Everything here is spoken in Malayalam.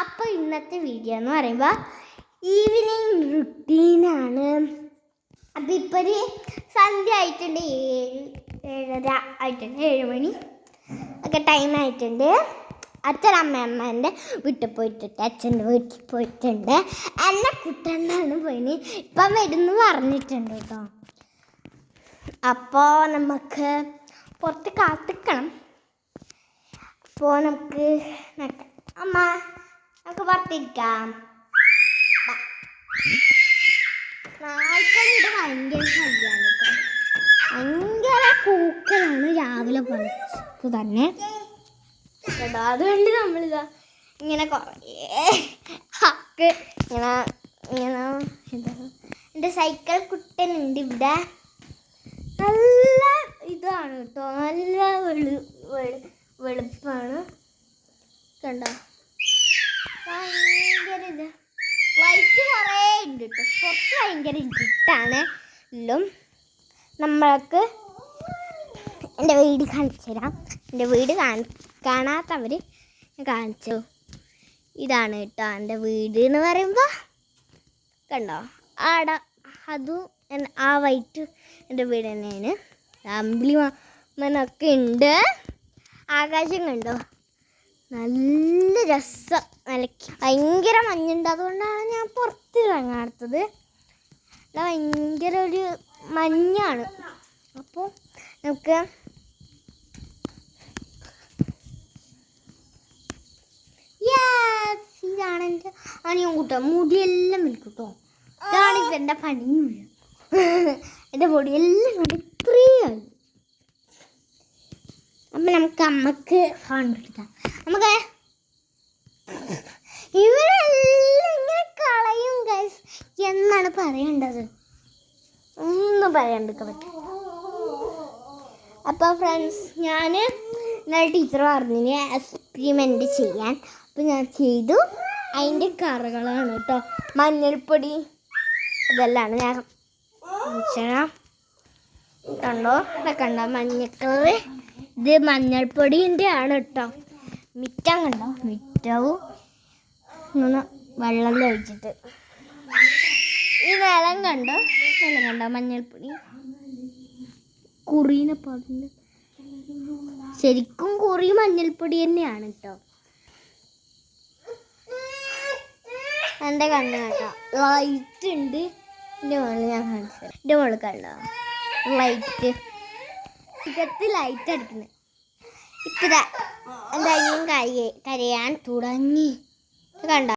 അപ്പോൾ ഇന്നത്തെ വീഡിയോ എന്ന് പറയുമ്പോൾ ഈവനിങ് റുട്ടീനാണ് അപ്പം ഇപ്പോൾ ഒരു സന്ധ്യ ആയിട്ടുണ്ട് ഏഴ് ഏഴര ആയിട്ടുണ്ട് ഏഴ് മണി ഒക്കെ ടൈം ആയിട്ടുണ്ട്. അച്ഛൻ അമ്മയമ്മേന്റെ വീട്ടിൽ പോയിട്ടുണ്ട് അച്ഛന്റെ വീട്ടിൽ പോയിട്ടുണ്ട്. എന്നെ കുട്ടനാണ് പോയിന്. ഇപ്പം വരുന്നു പറഞ്ഞിട്ടുണ്ട് കേട്ടോ. അപ്പോൾ നമുക്ക് പുറത്ത് കാത്തിക്കണം. അപ്പോൾ നമുക്ക് അമ്മ നമുക്ക് പുറത്തിരിക്കാം. നായ്ക്കളുടെ ഭയങ്കര ശല്യമാണ് ഭയങ്കര കൂക്കലാണ് രാവിലെ പുറത്ത് തന്നെ. കേട്ടോ അതുകൊണ്ട് നമ്മളിതാ ഇങ്ങനെ കുറേ ഹക്ക് ഇങ്ങനെ ഇങ്ങനെ എന്താ? എന്റെ സൈക്കിൾ കുട്ടനുണ്ട് ഇവിടെ. നല്ല ഇതാണ് കേട്ടോ നല്ല വെളു വെളുപ്പാണ്. കണ്ടോ ഭയങ്കര ഇത് വൈറ്റ് കുറേ ഉണ്ട് കേട്ടോ പുറത്ത് ഭയങ്കര ഇരുട്ടാണ്. എല്ലാം നമ്മൾക്ക് എന്റെ വീട് കാണിച്ചു തരാം. എന്റെ വീട് കാണി കാണാത്തവർ കാണിച്ചു. ഇതാണ് കേട്ടോ എന്റെ വീട് എന്ന് പറയുമ്പോൾ കണ്ടോ? ആട അതും ആ വൈറ്റ് എന്റെ വീട് തന്നെയാണ്. അമ്പിളി മാമനൊക്കെ ഉണ്ട്. ആകാശം കണ്ടോ? നല്ല രസം. നല്ല ഭയങ്കര മഞ്ഞുണ്ട്. അതുകൊണ്ടാണ് ഞാൻ പുറത്ത് ഇറങ്ങാത്തത്. ഇവിടെ ഭയങ്കര ഒരു മഞ്ഞാണ്. അപ്പോൾ നമുക്ക് ഇതാണ് എന്റെ അനിയൻ കൂട്ടോ. മുടിയെല്ലാം വിൽക്കൂട്ടോ കേട്ടോ ഇതാണ് ഇപ്പം എന്റെ പണിയും. എന്റെ മുടിയെല്ലാം കൂടി ഇത്രയും. അപ്പം നമുക്ക് അമ്മയ്ക്ക് ഫോൺ കൊടുക്കാം നമുക്ക് ഇവരെല്ലാം കളയും ഗൈസ് എന്നാണ് പറയേണ്ടത്? ഒന്നും പറയാണ്ടിരിക്കാൻ പറ്റും അപ്പോൾ ഫ്രണ്ട്സ് ഞാൻ ഇന്നലെ ടീച്ചർ പറഞ്ഞിന് എക്സ്പെരിമെന്റ് ചെയ്യാൻ. അപ്പോൾ ഞാൻ ചെയ്തു. അതിന്റെ കറകളാണ് കേട്ടോ മഞ്ഞൾപ്പൊടി ഇതെല്ലാം ഞാൻ. കണ്ടോ? കണ്ടോ? മഞ്ഞ കളറ് ഇത് മഞ്ഞൾപ്പൊടിന്റെ ആണ് കേട്ടോ മിറ്റം കണ്ടോ? മിറ്റവും വെള്ളം ഒഴിച്ചിട്ട് ഈ നിലം കണ്ടോ? നിലം കണ്ടോ? മഞ്ഞൾപ്പൊടി. കുറീനെ പാടുണ്ട് ശരിക്കും കുറി മഞ്ഞൾപ്പൊടി തന്നെയാണ് കേട്ടോ. എന്റെ കണ്ണ് കേട്ടോ? ലൈറ്റ് ഉണ്ട്. എന്റെ മോൾ ഞാൻ കാണിച്ചു എന്റെ മോൾ കണ്ടോ? ലൈറ്റ് ഇകത്ത് ലൈറ്റ് അടിക്കുന്നത് ഇപ്പം എന്തായാലും കരയാൻ തുടങ്ങി. കണ്ടോ?